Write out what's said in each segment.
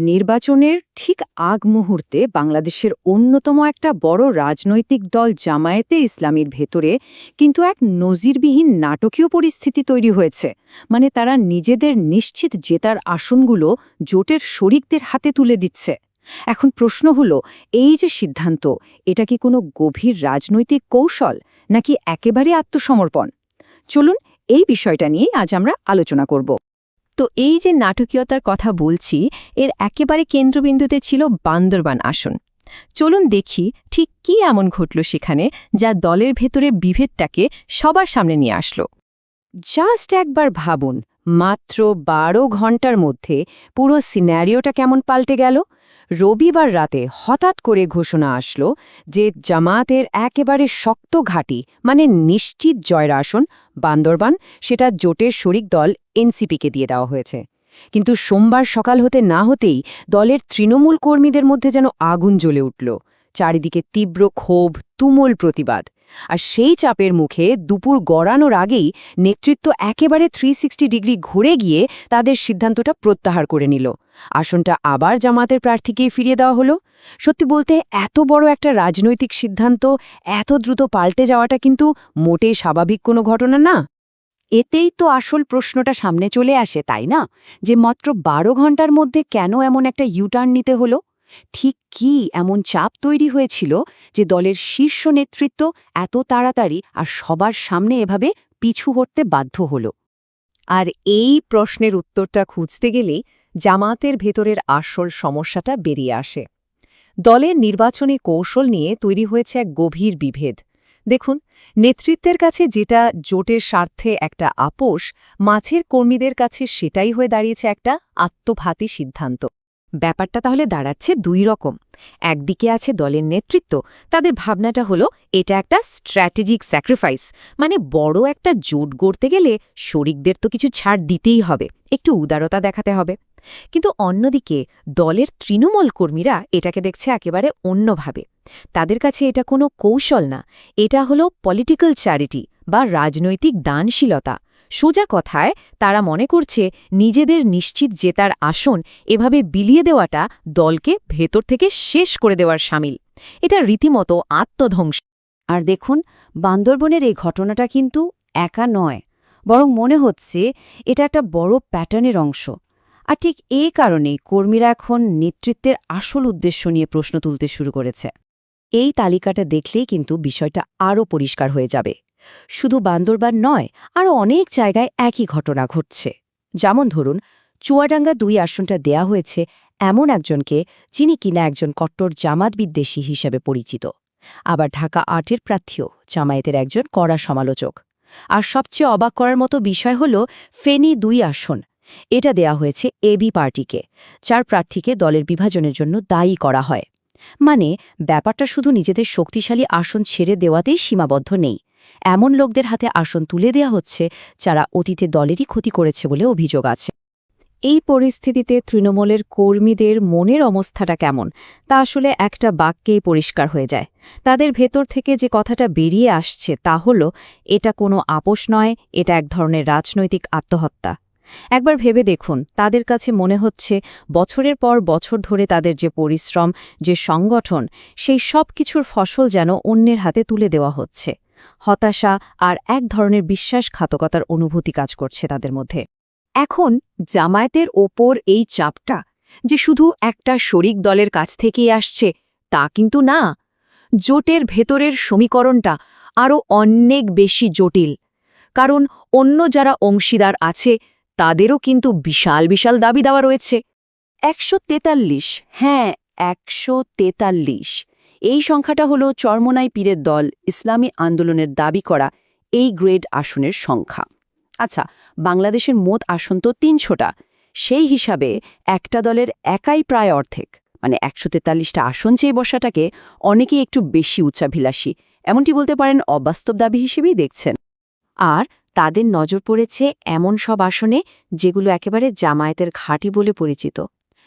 নির্বাচনের ঠিক আগ মুহূর্তে বাংলাদেশের অন্যতম একটা বড় রাজনৈতিক দল জামায়াতে ইসলামীর ভেতরে কিন্তু এক নজিরবিহীন নাটকীয় পরিস্থিতি তৈরি হয়েছে। মানে তারা নিজেদের নিশ্চিত জেতার আসনগুলো জোটের শরিকদের হাতে তুলে দিচ্ছে। এখন প্রশ্ন হলো, এই যে সিদ্ধান্ত, এটা কি কোনো গভীর রাজনৈতিক কৌশল, নাকি একেবারে আত্মসমর্পণ? চলুন এই বিষয়টা নিয়ে আজ আমরা আলোচনা করব। তো এই যে নাটকীয়তার কথা বলছি, এর একেবারে কেন্দ্রবিন্দুতে ছিল বান্দরবান আসন। চলুন দেখি ঠিক কি এমন ঘটল সেখানে, যা দলের ভেতরে বিভেদটাকে সবার সামনে নিয়ে আসলো। জাস্ট একবার ভাবুন, মাত্র বারো ঘণ্টার মধ্যে পুরো সিনারিওটা কেমন পাল্টে গেল? রবিবার রাতে হঠাৎ করে ঘোষণা আসলো যে জামাতের একেবারে শক্ত ঘাঁটি মানে নিশ্চিত জয়ের আসন, বান্দরবান, সেটা জোটের শরিক দল এনসিপিকে দিয়ে দেওয়া হয়েছে। কিন্তু সোমবার সকাল হতে না হতেই দলের তৃণমূল কর্মীদের মধ্যে যেন আগুন জ্বলে উঠল। চারিদিকে তীব্র ক্ষোভ, তুমুল প্রতিবাদ। আর সেই চাপের মুখে দুপুর গড়ানোর আগেই নেতৃত্ব একেবারে থ্রি ডিগ্রি ঘুরে গিয়ে তাদের সিদ্ধান্তটা প্রত্যাহার করে নিল। আসনটা আবার জামাতের প্রার্থীকেই ফিরিয়ে দেওয়া হলো। সত্যি বলতে এত বড় একটা রাজনৈতিক সিদ্ধান্ত, এত দ্রুত পাল্টে যাওয়াটা কিন্তু মোটেই স্বাভাবিক কোনো ঘটনা না। এতেই তো আসল প্রশ্নটা সামনে চলে আসে, তাই না? যে মাত্র বারো ঘণ্টার মধ্যে কেন এমন একটা ইউটার্ন নিতে হলো? ঠিক কি এমন চাপ তৈরি হয়েছিল যে দলের শীর্ষ নেতৃত্ব এত তাড়াতাড়ি আর সবার সামনে এভাবে পিছু হটতে বাধ্য হল? আর এই প্রশ্নের উত্তরটা খুঁজতে গেলেই জামাতের ভেতরের আসল সমস্যাটা বেরিয়ে আসে। দলের নির্বাচনী কৌশল নিয়ে তৈরি হয়েছে এক গভীর বিভেদ। দেখুন, নেতৃত্বের কাছে যেটা জোটের স্বার্থে একটা আপোষ, মাছের কর্মীদের কাছে সেটাই হয়ে দাঁড়িয়েছে একটা আত্মঘাতী সিদ্ধান্ত। ব্যাপারটা তাহলে দাঁড়াচ্ছে দুই রকম। একদিকে আছে দলের নেতৃত্ব, তাদের ভাবনাটা হলো এটা একটা স্ট্র্যাটেজিক স্যাক্রিফাইস মানে বড় একটা জোট গড়তে গেলে শরিকদের তো কিছু ছাড় দিতেই হবে, একটু উদারতা দেখাতে হবে। কিন্তু অন্যদিকে দলের তৃণমূল কর্মীরা এটাকে দেখছে একেবারে অন্যভাবে। তাদের কাছে এটা কোনো কৌশল না, এটা হলো পলিটিক্যাল চ্যারিটি বা রাজনৈতিক দানশীলতা। সোজা কথায় তারা মনে করছে নিজেদের নিশ্চিত জেতার আসন এভাবে বিলিয়ে দেওয়াটা দলকে ভেতর থেকে শেষ করে দেওয়ার সামিল। এটা রীতিমতো আত্মধ্বংস। আর দেখুন, বান্দরবনের এই ঘটনাটা কিন্তু একা নয়, বরং মনে হচ্ছে এটা একটা বড় প্যাটার্নের অংশ। আর ঠিক এই কারণেই কর্মীরা এখন নেতৃত্বের আসল উদ্দেশ্য নিয়ে প্রশ্ন তুলতে শুরু করেছে। এই তালিকাটা দেখলেই কিন্তু বিষয়টা আরও পরিষ্কার হয়ে যাবে। শুধু বান্দরবান নয়, আরও অনেক জায়গায় একই ঘটনা ঘটছে। যেমন ধরুন, চুয়াডাঙ্গা দুই আসনটা দেয়া হয়েছে এমন একজনকে যিনি কিনা একজন কট্টর জামাত বিদ্বেষী হিসেবে পরিচিত। আবার ঢাকা আটের প্রার্থীও জামায়াতের একজন কড়া সমালোচক। আর সবচেয়ে অবাক করার মতো বিষয় হল ফেনী দুই আসন। এটা দেয়া হয়েছে এবি পার্টিকে, যার প্রার্থীকে দলের বিভাজনের জন্য দায়ী করা হয়। মানে ব্যাপারটা শুধু নিজেদের শক্তিশালী আসন ছেড়ে দেওয়াতেই সীমাবদ্ধ নেই। এমন লোকদের হাতে আসন তুলে দেয়া হচ্ছে যারা অতীতে দলেরই ক্ষতি করেছে বলে অভিযোগ আছে। এই পরিস্থিতিতে তৃণমূলের কর্মীদের মনের অবস্থাটা কেমন? তা আসলে একটা বাক্যেই পরিষ্কার হয়ে যায়। তাদের ভেতর থেকে যে কথাটা বেরিয়ে আসছে তা হল, এটা কোনো আপোষ নয়, এটা এক ধরনের রাজনৈতিক আত্মহত্যা। একবার ভেবে দেখুন, তাদের কাছে মনে হচ্ছে বছরের পর বছর ধরে তাদের যে পরিশ্রম, যে সংগঠন, সেই সব কিছুর ফসল যেন অন্যের হাতে তুলে দেওয়া হচ্ছে। হতাশা আর এক ধরনের বিশ্বাসঘাতকতার অনুভূতি কাজ করছে তাদের মধ্যে। এখন জামায়াতের ওপর এই চাপটা যে শুধু একটা শরিক দলের কাছ থেকেই আসছে, তা কিন্তু না। জোটের ভেতরের সমীকরণটা আরও অনেক বেশি জটিল। কারণ অন্য যারা অংশীদার আছে, তাদেরও কিন্তু বিশাল বিশাল দাবি দেওয়া রয়েছে। একশো তেতাল্লিশ হ্যাঁ একশো তেতাল্লিশ। এই সংখ্যাটা হল চরমনাই পীরের দল ইসলামী আন্দোলনের দাবি করা এই গ্রেড আসনের সংখ্যা। আচ্ছা বাংলাদেশের মোট আসন তো তিনশোটা। সেই হিসাবে একটা দলের একাই প্রায় অর্ধেক মানে একশো তেতাল্লিশটা আসন চেয়ে বসাটাকে অনেকেই একটু বেশি উচ্চাভিলাষী, এমনটি বলতে পারেন অবাস্তব দাবি হিসেবেই দেখছেন। আর তাদের নজর পড়েছে এমন সব আসনে যেগুলো একেবারে জামায়াতের ঘাঁটি বলে পরিচিত।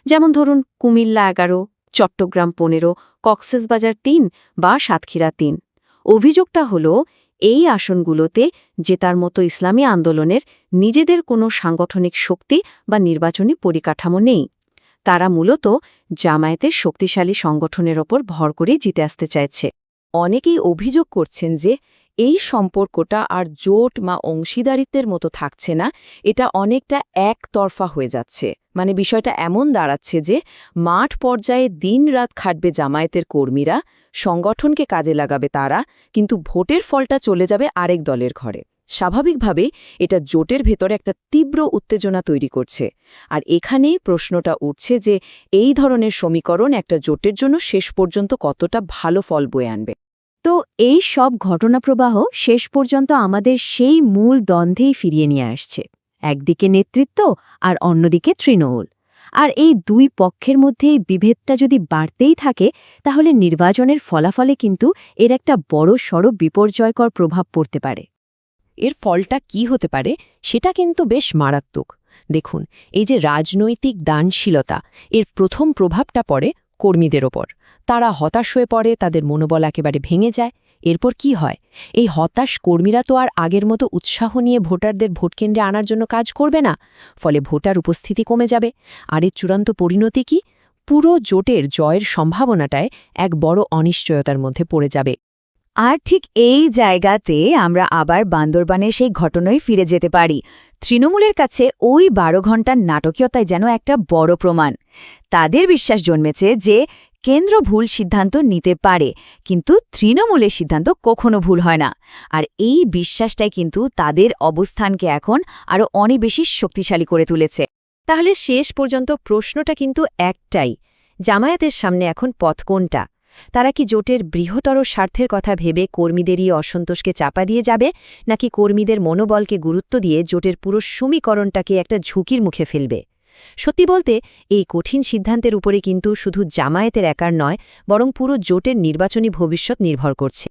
যেমন ধরুন কুমিল্লা এগারো চট্টগ্রাম পনেরো, কক্সেসবাজার তিন বা সাতক্ষীরা তিন। অভিযোগটা হল, এই আসনগুলোতে জেতার মতো ইসলামী আন্দোলনের নিজেদের কোনো সাংগঠনিক শক্তি বা নির্বাচনী পরিকাঠামো নেই। তারা মূলত জামায়াতের শক্তিশালী সংগঠনের ওপর ভর করে জিতে আসতে চাইছে। অনেকেই অভিযোগ করছেন যে, এই সম্পর্কটা আর জোট বা অংশীদারিত্বের মতো থাকছে না, এটা অনেকটা একতরফা হয়ে যাচ্ছে। মানে বিষয়টা এমন দাঁড়াচ্ছে যে মাঠ পর্যায়ে দিনরাত খাটবে জামায়াতের কর্মীরা, সংগঠনকে কাজে লাগাবে তারা, কিন্তু ভোটের ফলটা চলে যাবে আরেক দলের ঘরে। স্বাভাবিকভাবে এটা জোটের ভেতরে একটা তীব্র উত্তেজনা তৈরি করছে। আর এখানেই প্রশ্নটা উঠছে যে এই ধরনের সমীকরণ একটা জোটের জন্য শেষ পর্যন্ত কতটা ভালো ফল বয়ে আনবে। তো এই সব ঘটনাপ্রবাহ শেষ পর্যন্ত আমাদের সেই মূল দ্বন্দ্বেই ফিরিয়ে নিয়ে আসছে। একদিকে নেতৃত্ব আর অন্যদিকে তৃণমূল। আর এই দুই পক্ষের মধ্যে এই বিভেদটা যদি বাড়তেই থাকে, তাহলে নির্বাচনের ফলাফলে কিন্তু এর একটা বড় সড় বিপর্যয়কর প্রভাব পড়তে পারে। এর ফলটা কি হতে পারে, সেটা কিন্তু বেশ মারাত্মক। দেখুন, এই যে রাজনৈতিক দানশীলতা, এর প্রথম প্রভাবটা পড়ে কর্মীদের ওপর। তারা হতাশ হয়ে পড়ে, তাদের মনোবল একেবারে ভেঙে যায়। এরপর কি হয়? এই হতাশ কর্মীরা তো আর আগের মতো উৎসাহ নিয়ে ভোটারদের ভোটকেন্দ্রে আনার জন্য কাজ করবে না। ফলে ভোটার উপস্থিতি কমে যাবে। আর এর চূড়ান্ত পরিণতি কি? পুরো জোটের জয়ের সম্ভাবনাটায় এক বড় অনিশ্চয়তার মধ্যে পড়ে যাবে। আর ঠিক এই জায়গাতে আমরা আবার বান্দরবানের সেই ঘটনায় ফিরে যেতে পারি। তৃণমূলের কাছে ওই বারো ঘণ্টার নাটকীয়তায় যেন একটা বড় প্রমাণ। তাদের বিশ্বাস জন্মেছে যে কেন্দ্র ভুল সিদ্ধান্ত নিতে পারে, কিন্তু তৃণমূলের সিদ্ধান্ত কখনো ভুল হয় না। আর এই বিশ্বাসটাই কিন্তু তাদের অবস্থানকে এখন আরও অনেক বেশি শক্তিশালী করে তুলেছে। তাহলে শেষ পর্যন্ত প্রশ্নটা কিন্তু একটাই, জামায়াতের সামনে এখন পথ কোনটা? তারা কি জোটের বৃহত্তর স্বার্থের কথা ভেবে কর্মীদেরই অসন্তোষকে চাপা দিয়ে যাবে, নাকি কর্মীদের মনোবলকে গুরুত্ব দিয়ে জোটের পুরো সমীকরণটাকে একটা ঝুঁকির মুখে ফেলবে? সত্যি বলতে, এই কঠিন সিদ্ধান্তের উপরে কিন্তু শুধু জামায়াতের একার নয়, বরং পুরো জোটের নির্বাচনী ভবিষ্যৎ নির্ভর করছে।